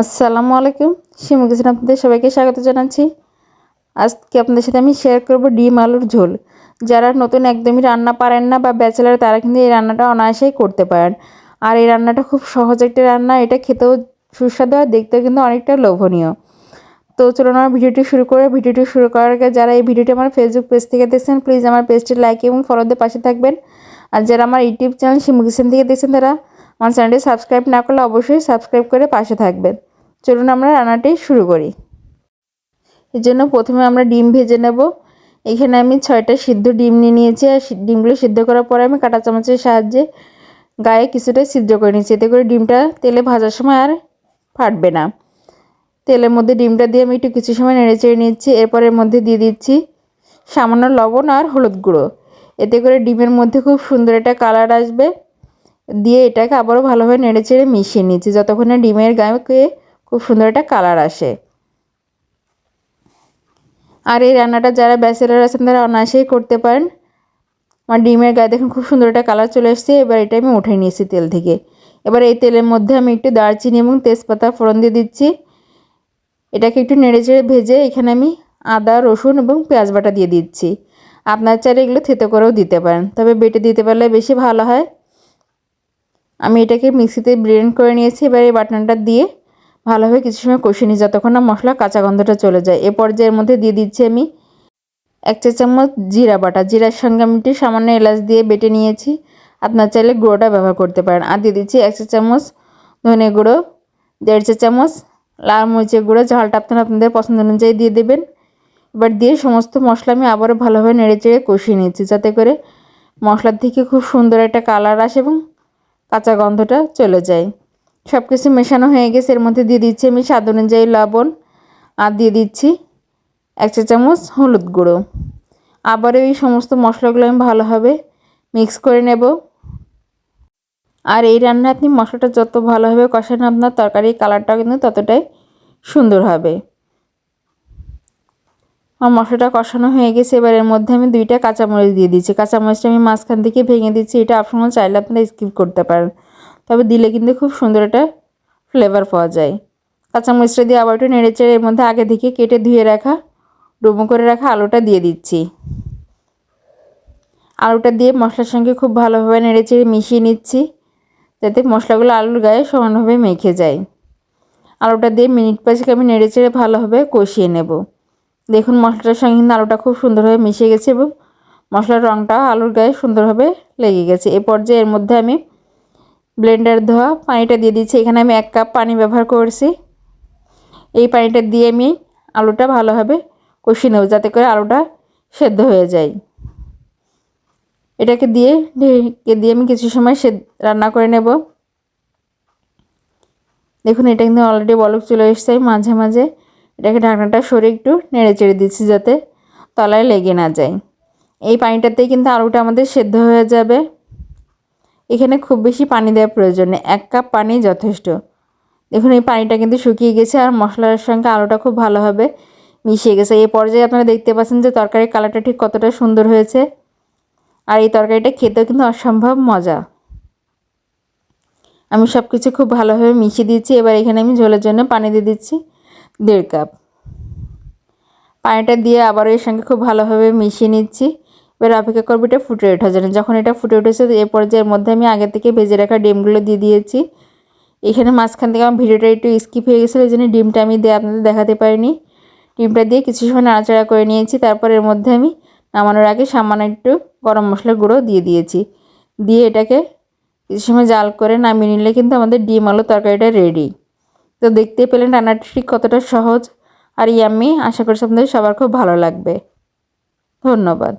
আসসালামু আলাইকুম। শিমু কিচেন আপনাদের সবাইকে স্বাগত জানাচ্ছি। আজকে আপনাদের সাথে আমি শেয়ার করব ডিম আলুর ঝোল। যারা নতুন একদমই রান্না পারেন না বা ব্যাচেলার, তারা কিন্তু এই রান্নাটা অনায়াসেই করতে পারেন। আর এই রান্নাটা খুব সহজ একটি রান্না, এটা খেতেও সুস্বাদু আর দেখতেও কিন্তু অনেকটা লোভনীয়। তো চলুন আমার ভিডিওটি শুরু করে, ভিডিওটি শুরু করার আগে যারা এই ভিডিওটি আমার ফেসবুক পেজ থেকে দেখছেন প্লিজ আমার পেজটি লাইক এবং ফলোতে পাশে থাকবেন। আর যারা আমার ইউটিউব চ্যানেল শিমু কিচেন থেকে দেখছেন, তারা আমার চ্যানেলটি সাবস্ক্রাইব না করলে অবশ্যই সাবস্ক্রাইব করে পাশে থাকবেন। চলুন আমরা রান্নাটি শুরু করি। এর জন্য প্রথমে আমরা ডিম ভেজে নেব। এখানে আমি ছয়টা সিদ্ধ ডিম নিয়ে নিয়েছি আর ডিমগুলো সিদ্ধ করার পরে আমি কাঁটা চামচের সাহায্যে গায়ে কিছুটা সিদ্ধ করে নিয়েছি। এতে করে ডিমটা তেলে ভাজার সময় আর ফাটবে না। তেলের মধ্যে ডিমটা দিয়ে আমি একটু কিছু সময় নেড়ে চেড়ে নিচ্ছি এরপর এর মধ্যে দিয়ে দিচ্ছি সামান্য লবণ আর হলুদ গুঁড়ো। এতে করে ডিমের মধ্যে খুব সুন্দর একটা কালার আসবে। দিয়ে এটাকে আবারও ভালোভাবে নেড়ে চেড়ে মিশিয়ে নিচ্ছি যতক্ষণ ডিমের গায়ে খুব সুন্দর একটা কালার আসে। আর এই রান্নাটা যারা ব্যাচেলার আছেন তারা অনায়াসেই করতে পারেন। আমার ডিমের গায়ে দেখুন খুব সুন্দর একটা কালার চলে এসছে, এবার এটা আমি উঠে নিয়েছি তেল থেকে। এবার এই তেলের মধ্যে আমি একটু দারচিনি এবং তেজপাতা ফোড়ন দিয়ে দিচ্ছি। এটাকে একটু নেড়ে চেড়ে ভেজে এখানে আমি আদা, রসুন এবং পেঁয়াজ বাটা দিয়ে দিচ্ছি। আপনার চাইলে এগুলো থেতো করেও দিতে পারেন, তবে বেটে দিতে পারলে বেশি ভালো হয়। আমি এটাকে মিক্সিতে ব্লেন্ড করে নিয়েছি, এবার এই বাটনটা দিয়ে ভালোভাবে কিছু সময় কষিয়ে নিই যতক্ষণ না মশলা কাঁচা গন্ধটা চলে যায়। এ পর্যায়ের মধ্যে দিয়ে দিচ্ছি আমি এক চা চামচ জিরা বাটা। জিরার সঙ্গে আমি একটু সামান্য এলাচ দিয়ে বেটে নিয়েছি। আপনার চাইলে গুঁড়োটা ব্যবহার করতে পারেন। আর দিয়ে দিচ্ছি এক চা চামচ ধনে গুঁড়ো, দেড় চা চামচ লাল মরিচের গুঁড়ো। ঝালটা আপনারা আপনাদের পছন্দ অনুযায়ী দিয়ে দেবেন। এবার দিয়ে সমস্ত মশলা আমি আবারও ভালোভাবে নেড়ে চেড়ে কষিয়ে নিয়েছি যাতে করে মশলার থেকে খুব সুন্দর একটা কালার আসে এবং কাঁচা গন্ধটা চলে যায়। সব কিছু মেশানো হয়ে গেছে। এর মধ্যে দিয়ে দিচ্ছি আমি স্বাদ অনুযায়ী লবণ আর দিয়ে দিচ্ছি এক চা চামচ হলুদ গুঁড়ো। আবার এই সমস্ত মশলাগুলো আমি ভালোভাবে মিক্স করে নেব। আর এই রান্না আপনি মশলাটা যত ভালোভাবে কষান আপনার তরকারির কালারটাও কিন্তু ততটাই সুন্দর হবে। আমার মশলাটা কষানো হয়ে গেছে। এবার এর মধ্যে আমি দুইটা কাঁচামরিচ দিয়ে দিচ্ছি। কাঁচামরিচটা আমি মাঝখান থেকে ভেঙে দিচ্ছি। এটা আপনারা চাইলে আপনারা স্কিপ করতে পারেন। তবে দিলে কিন্তু খুব সুন্দর একটা ফ্লেভার পাওয়া যায়। কাঁচামরিচটা দিয়ে আবার একটু নেড়ে চেড়ে এর মধ্যে আগে থেকে কেটে ধুয়ে রাখা ডুবো করে রাখা আলুটা দিয়ে দিচ্ছি। আলুটা দিয়ে মশলার সঙ্গে খুব ভালোভাবে নেড়ে চেড়ে মিশিয়ে নিচ্ছি, যাতে মশলাগুলো আলুর গায়ে সমানভাবে মেখে যায়। আলুটা দিয়ে মিনিট পাঁচেক আমি নেড়ে চেড়ে ভালোভাবে কষিয়ে নেব। দেখুন মশলাটার সঙ্গে কিন্তু আলুটা খুব সুন্দরভাবে মিশে গেছে এবং মশলার রঙটা আলুর গায়ে সুন্দরভাবে লেগে গেছে। এ পর্যায়ে এর মধ্যে আমি ব্লেন্ডার ধোয়া, পানিটা দিয়ে দিচ্ছি এখানে আমি এক কাপ পানি ব্যবহার করছি। এই পানিটা দিয়ে আমি আলুটা ভালোভাবে কষিয়ে নেব, যাতে করে আলুটা সেদ্ধ হয়ে যায়। এটাকে দিয়ে ঢেকে দিয়ে আমি কিছু সময় সে রান্না করে নেব। দেখুন, এটা কিন্তু অলরেডি বলক চলে এসছে। মাঝে মাঝে এটাকে ঢাকনাটা সরে একটু নেড়ে চেড়ে দিচ্ছি যাতে তলায় লেগে না যায়। এই পানিটাতেই কিন্তু আলুটা আমাদের সেদ্ধ হয়ে যাবে। এখানে খুব বেশি পানি দেওয়ার প্রয়োজন নেই। এক কাপ পানি যথেষ্ট। দেখুন, এই পানিটা কিন্তু শুকিয়ে গেছে আর মশলার সঙ্গে আলুটা খুব ভালোভাবে মিশিয়ে গেছে। এই পর্যায়ে আপনারা দেখতে পাচ্ছেন যে তরকারির কালারটা ঠিক কতটা সুন্দর হয়েছে। আর এই তরকারিটা খেতেও কিন্তু অসম্ভব মজা। আমি সব কিছু খুব ভালোভাবে মিশিয়ে দিচ্ছি। এবার এখানে আমি ঝোলের জন্য পানি দিয়ে দিচ্ছি দেড় কাপ। পানিটা দিয়ে আবার এর সঙ্গে খুব ভালোভাবে মিশিয়ে নিচ্ছি। এবার অপেক্ষা করব এটা ফুটে ওঠার জন্য। যখন এটা ফুটে উঠেছে এ পর্যায়ের মধ্যে আমি আগে থেকে ভেজে রাখা ডিমগুলো দিয়ে দিয়েছি। এখানে মাঝখান থেকে আমার ভিডিওটা একটু স্কিপ হয়ে গেছিল, এই জন্য ডিমটা আমি দিয়ে আপনাদের দেখাতে পারিনি। ডিমটা দিয়ে কিছু সময় নাড়াচাড়া করে নিয়েছি, তারপর এর মধ্যে আমি নামানোর আগে সামান্য একটু গরম মশলার গুঁড়ো দিয়ে দিয়েছি। দিয়ে এটাকে কিছু সময় জাল করে নামিয়ে নিলে কিন্তু আমাদের ডিম আলু তরকারিটা রেডি তো দেখতে পেলেন রান্নাটা ঠিক কতটা সহজ আর ইয়াম্মি আশা করছি আপনাদের সবার খুব ভালো লাগবে। ধন্যবাদ।